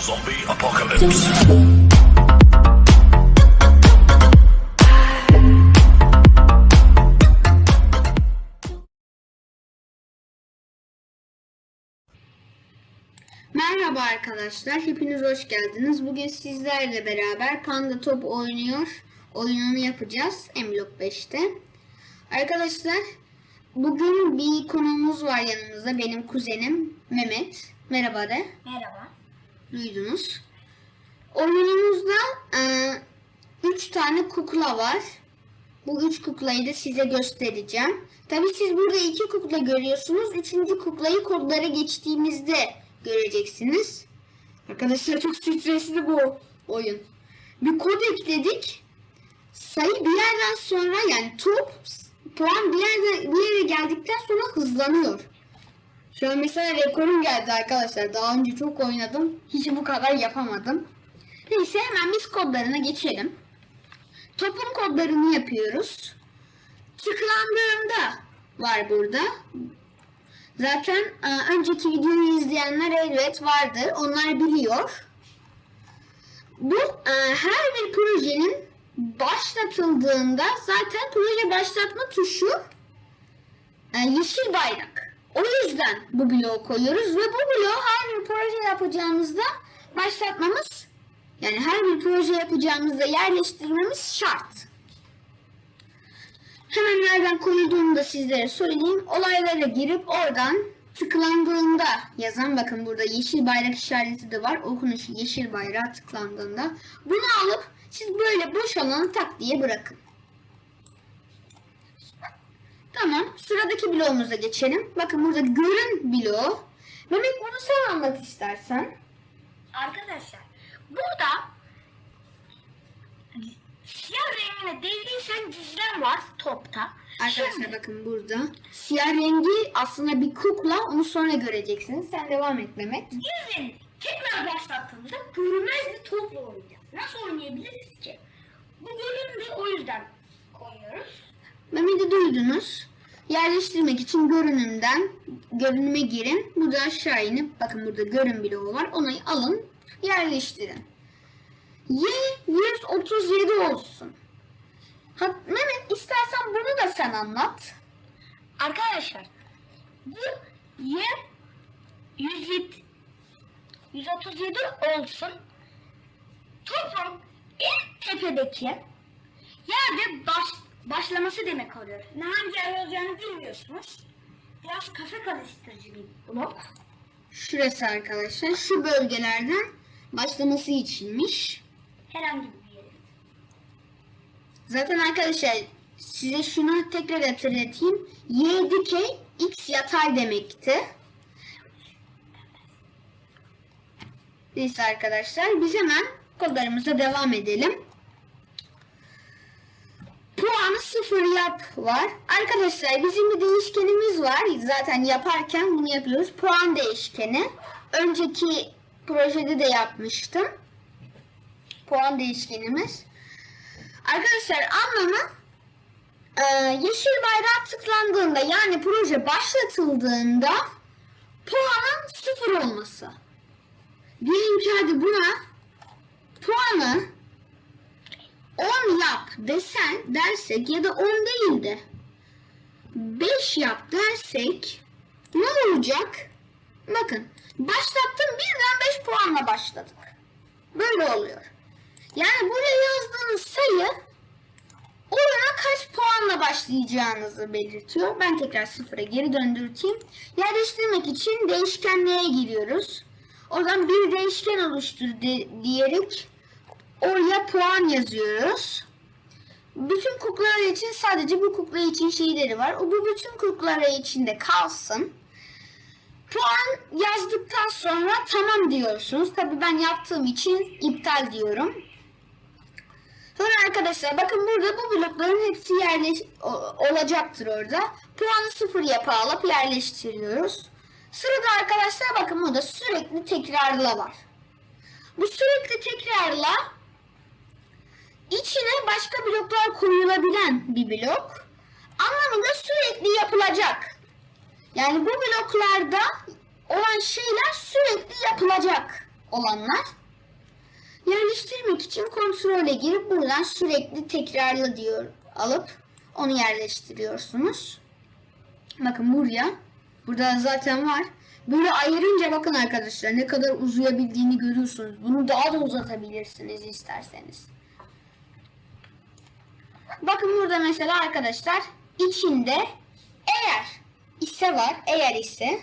Zombie apocalypse. Merhaba arkadaşlar, hepiniz hoş geldiniz. Bugün sizlerle beraber Panda Top oynuyor oyununu yapacağız Emlok 5'te. Arkadaşlar, bugün bir konuğumuz var yanımızda. Benim kuzenim Mehmet. Merhaba de. Merhaba. Duydunuz. Oyunumuzda 3 tane kukla var. Bu üç kuklayı da size göstereceğim. Tabii siz burada iki kukla görüyorsunuz. Üçüncü kuklayı kodlara geçtiğimizde göreceksiniz. Arkadaşlar çok stresli bu oyun. Bir kod ekledik. Sayı bir yerden sonra yani top puan bir yerde bir yere geldikten sonra hızlanıyor. Şu an mesela rekorum geldi arkadaşlar. Daha önce çok oynadım. Hiç bu kadar yapamadım. Neyse hemen biz kodlarına geçelim. Topun kodlarını yapıyoruz. Tıklandığında var burada. Zaten e, önceki videoyu izleyenler elbet vardır. Onlar biliyor. Bu e, her bir projenin başlatıldığında zaten proje başlatma tuşu e, yeşil bayrak. O yüzden bu bloğu koyuyoruz ve bu bloğu her bir proje yapacağımızda başlatmamız yani her bir proje yapacağımızda yerleştirmemiz şart. Hemen nereden koyulduğunu da sizlere söyleyeyim. Olaylara girip oradan tıklandığında yazan bakın burada yeşil bayrak işareti de var. Okunuşu yeşil bayrağı tıklandığında. Bunu alıp siz böyle boş alanı tak diye bırakın. Tamam. Sıradaki bloğumuza geçelim. Bakın burada görün bloğu. Mehmet bunu sen anlat istersen. Arkadaşlar burada siyah rengine değdiysen gizlem var topta. Arkadaşlar Şimdi bakın burada. Siyah rengi aslında bir kukla. Onu sonra göreceksiniz. Sen devam et Mehmet. gizlemi tekrar başlattığımızda görünmez bir topla oynayacağız. Nasıl oynayabiliriz ki? Bu görünümü o yüzden koyuyoruz. Mehmet'i duydunuz. Yerleştirmek için görünümden görünüme girin. Burada aşağı inip bakın burada görün bloğu var. Onu alın yerleştirin. Y 137 olsun. Ha, Mehmet istersen bunu da sen anlat. Arkadaşlar bu Y 107 137 olsun. Topun en tepedeki yerde baş, başlaması demek oluyor. Ne hangi yer olacağını bilmiyorsunuz. Biraz kafa karıştırıcı bir blok. Şurası arkadaşlar. Şu bölgelerden başlaması içinmiş. Herhangi bir yere. Zaten arkadaşlar size şunu tekrar hatırlatayım. Y dikey, X yatay demekti. Neyse arkadaşlar biz hemen kodlarımıza devam edelim. Puanı sıfır yap var. Arkadaşlar bizim bir değişkenimiz var. Zaten yaparken bunu yapıyoruz. Puan değişkeni. Önceki projede de yapmıştım. Puan değişkenimiz. Arkadaşlar anlamı e, yeşil bayrak tıklandığında yani proje başlatıldığında puanın sıfır olması. Diyelim ki hadi buna puanı 10 yap desen dersek ya da 10 değil de 5 yap dersek ne olacak? Bakın başlattım birden 5 puanla başladık. Böyle oluyor. Yani buraya yazdığınız sayı oyuna kaç puanla başlayacağınızı belirtiyor. Ben tekrar sıfıra geri döndürteyim. Yerleştirmek için değişkenliğe giriyoruz. Oradan bir değişken oluştur de- diyerek oraya puan yazıyoruz. Bütün kuklalar için sadece bu kukla için şeyleri var. O bu bütün kuklalar içinde kalsın. Puan yazdıktan sonra tamam diyorsunuz. Tabii ben yaptığım için iptal diyorum. Sonra arkadaşlar bakın burada bu blokların hepsi yerleş olacaktır orada. Puanı sıfır yapa alıp yerleştiriyoruz. Sırada arkadaşlar bakın burada sürekli tekrarla var. Bu sürekli tekrarla içine başka bloklar koyulabilen bir blok. Anlamı da sürekli yapılacak. Yani bu bloklarda olan şeyler sürekli yapılacak. olanlar. Yerleştirmek için kontrole girip buradan sürekli tekrarla diyor alıp onu yerleştiriyorsunuz. Bakın buraya. Burada zaten var. Böyle ayırınca bakın arkadaşlar ne kadar uzayabildiğini görüyorsunuz. Bunu daha da uzatabilirsiniz isterseniz. Bakın burada mesela arkadaşlar içinde eğer ise var. Eğer ise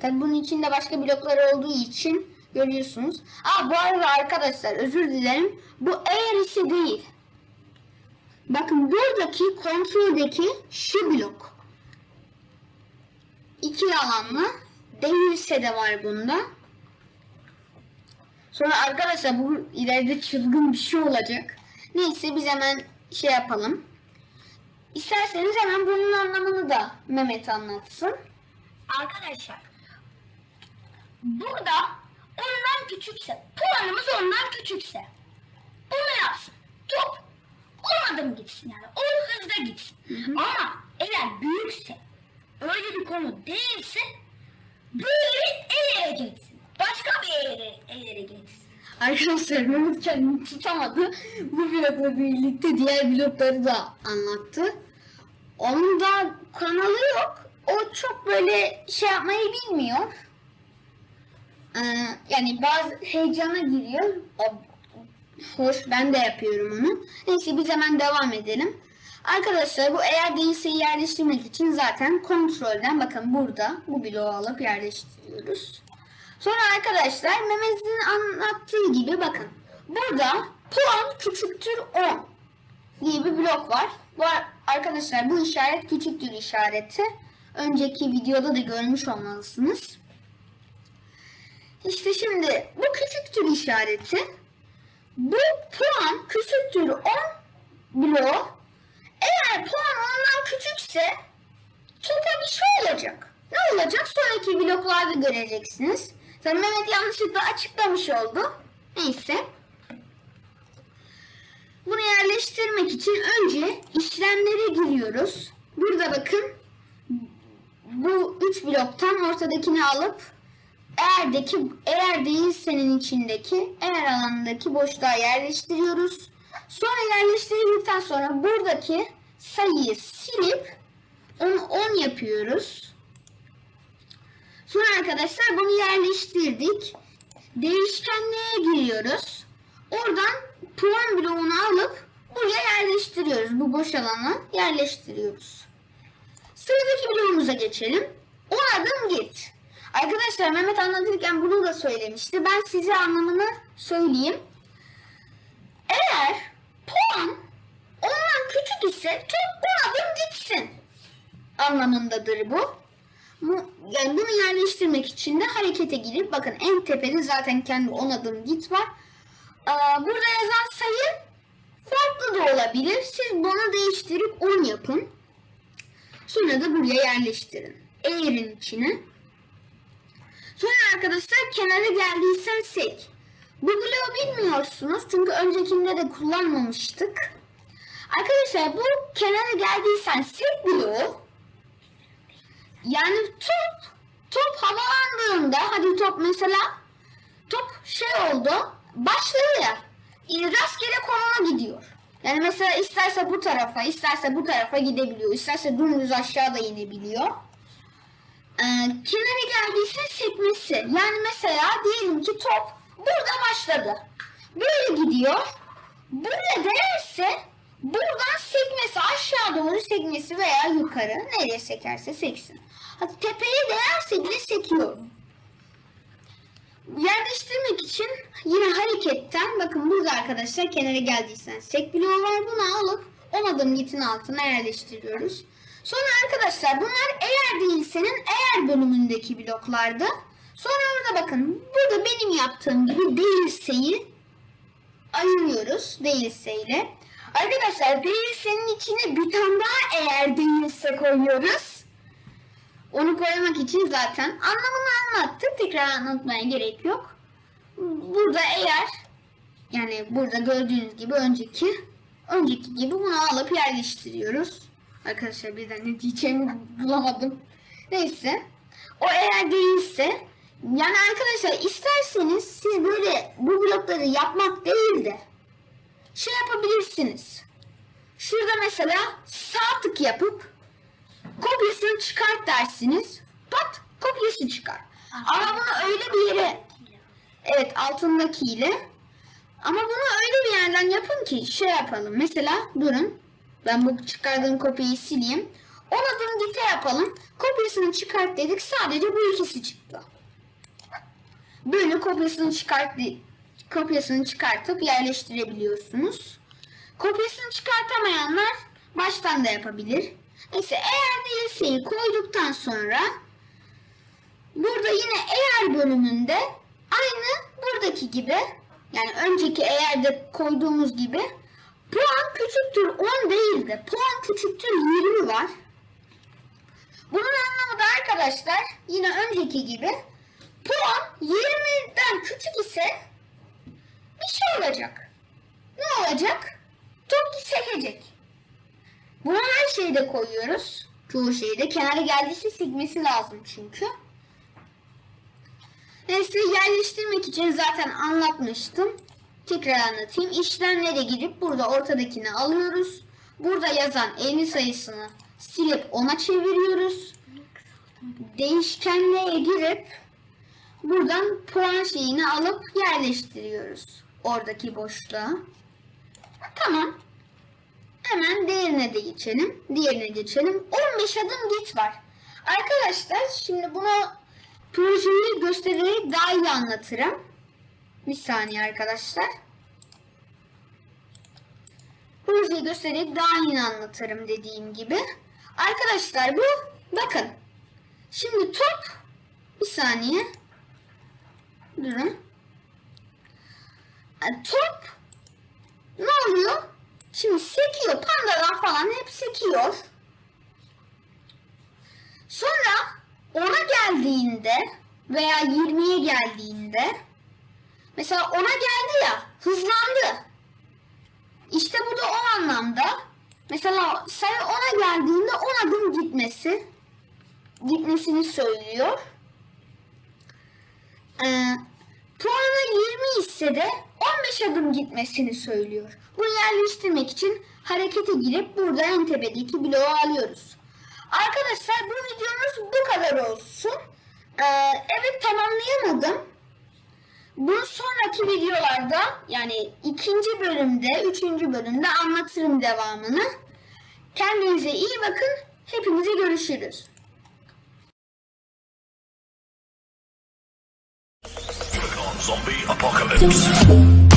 tabi bunun içinde başka bloklar olduğu için görüyorsunuz. Aa bu arada arkadaşlar özür dilerim. Bu eğer ise değil. Bakın buradaki kontroldeki şu blok. İki alanlı değilse de var bunda. Sonra arkadaşlar bu ileride çılgın bir şey olacak. Neyse biz hemen şey yapalım. İsterseniz hemen bunun anlamını da Mehmet anlatsın. Arkadaşlar burada ondan küçükse puanımız ondan küçükse bunu yapsın. Top on adım gitsin yani. On hızda gitsin. Ama eğer büyükse öyle bir konu değilse böyle el ele geçsin. Başka bir el ele geçsin. Arkadaşlar Mehmet kendini tutamadı. Bu blokla birlikte diğer blokları da anlattı. Onun da kanalı yok. O çok böyle şey yapmayı bilmiyor. Ee, yani bazı heyecana giriyor. O, hoş ben de yapıyorum onu. Neyse biz hemen devam edelim. Arkadaşlar bu eğer değilse yerleştirmek için zaten kontrolden bakın burada bu bloğu alıp yerleştiriyoruz. Sonra arkadaşlar Mehmet'in anlattığı gibi bakın burada puan küçüktür 10 diye bir blok var. Bu ar- arkadaşlar bu işaret küçüktür işareti. Önceki videoda da görmüş olmalısınız. İşte şimdi bu küçüktür işareti. Bu puan küçüktür 10 bloğu. Eğer puan ondan küçükse topa bir şey olacak. Ne olacak? Sonraki bloklarda göreceksiniz. Tabii Mehmet yanlışlıkla açıklamış oldu. Neyse. Bunu yerleştirmek için önce işlemlere giriyoruz. Burada bakın bu üç bloktan ortadakini alıp eğerdeki eğer değilsenin içindeki eğer alanındaki boşluğa yerleştiriyoruz. Sonra yerleştirdikten sonra buradaki sayıyı silip onu 10 yapıyoruz. Sonra arkadaşlar bunu yerleştirdik. Değişkenliğe giriyoruz. Oradan puan bloğunu alıp buraya yerleştiriyoruz. Bu boş alana yerleştiriyoruz. Sıradaki bloğumuza geçelim. O adım git. Arkadaşlar Mehmet anlatırken bunu da söylemişti. Ben size anlamını söyleyeyim. Eğer puan ondan küçük ise top bu adım gitsin anlamındadır bu. Yani bunu yerleştirmek için de harekete girip bakın en tepede zaten kendi 10 adım git var. Aa, burada yazan sayı farklı da olabilir. Siz bunu değiştirip 10 yapın. Sonra da buraya yerleştirin. Eğerin içine. Sonra arkadaşlar kenara geldiysen sek. Bu bloğu bilmiyorsunuz çünkü öncekinde de kullanmamıştık. Arkadaşlar bu kenara geldiysen sek yani top top havalandığında hadi top mesela top şey oldu başladı ya rastgele konuma gidiyor. Yani mesela isterse bu tarafa isterse bu tarafa gidebiliyor. isterse dümdüz aşağıda inebiliyor. Ee, kenara geldiyse sekmesi. Yani mesela diyelim ki top burada başladı. Böyle gidiyor. Buraya değerse buradan sekmesi aşağı doğru sekmesi veya yukarı nereye sekerse seksin. Hadi tepeye değerse bile sekiyor. Yerleştirmek için yine hareketten bakın burada arkadaşlar kenara geldiysen sek bloğu var bunu alıp 10 adım gitin altına yerleştiriyoruz. Sonra arkadaşlar bunlar eğer değilsenin eğer bölümündeki bloklardı. Sonra orada bakın burada benim yaptığım gibi değilseyi ayırıyoruz değilseyle. Arkadaşlar değilsenin içine bir tane daha eğer değilse koyuyoruz. Onu koymak için zaten anlamını anlattık. Tekrar anlatmaya gerek yok. Burada eğer yani burada gördüğünüz gibi önceki önceki gibi bunu alıp yerleştiriyoruz. Arkadaşlar birden ne diyeceğimi bulamadım. Neyse. O eğer değilse yani arkadaşlar isterseniz siz böyle bunları yapmak değil de şey yapabilirsiniz. Şurada mesela sağ tık yapıp kopyasını çıkart dersiniz. Pat kopyası çıkar. Ama bunu öyle bir yere evet altındakiyle ama bunu öyle bir yerden yapın ki şey yapalım. Mesela durun. Ben bu çıkardığım kopyayı sileyim. 10 adım gite yapalım. Kopyasını çıkart dedik. Sadece bu ikisi çıktı. Böyle kopyasını çıkart kopyasını çıkartıp yerleştirebiliyorsunuz. Kopyasını çıkartamayanlar baştan da yapabilir. Neyse eğer DLC'yi koyduktan sonra burada yine eğer bölümünde aynı buradaki gibi yani önceki eğer de koyduğumuz gibi puan küçüktür 10 değil de puan küçüktür 20 var. Bunun anlamı da arkadaşlar yine önceki gibi puan 20'den küçük ise bir şey olacak. Ne olacak? Top sekecek. Bunu her şeyde koyuyoruz. Çoğu şeyde. Kenara geldiyse silmesi lazım çünkü. Neyse yerleştirmek için zaten anlatmıştım. Tekrar anlatayım. İşlemlere girip burada ortadakini alıyoruz. Burada yazan 50 sayısını silip ona çeviriyoruz. Değişkenliğe girip buradan puan şeyini alıp yerleştiriyoruz. Oradaki boşluğa. Tamam. Hemen diğerine de geçelim. Diğerine geçelim. 15 adım git var. Arkadaşlar şimdi bunu projeyi göstererek daha iyi anlatırım. Bir saniye arkadaşlar. Projeyi göstererek daha iyi anlatırım dediğim gibi. Arkadaşlar bu bakın. Şimdi top bir saniye. Durun. Top ne oluyor? Şimdi sekiyor. Pandalar falan hep sekiyor. Sonra ona geldiğinde veya 20'ye geldiğinde mesela ona geldi ya hızlandı. İşte bu da o anlamda mesela sayı ona geldiğinde 10 adım gitmesi gitmesini söylüyor. Ee, puanı 20 ise de 15 adım gitmesini söylüyor. Bunu yerleştirmek için harekete girip burada en tepedeki bloğu alıyoruz. Arkadaşlar bu videomuz bu kadar olsun. Ee, evet tamamlayamadım. Bunu sonraki videolarda yani ikinci bölümde, üçüncü bölümde anlatırım devamını. Kendinize iyi bakın. Hepinize görüşürüz. Zombie apocalypse.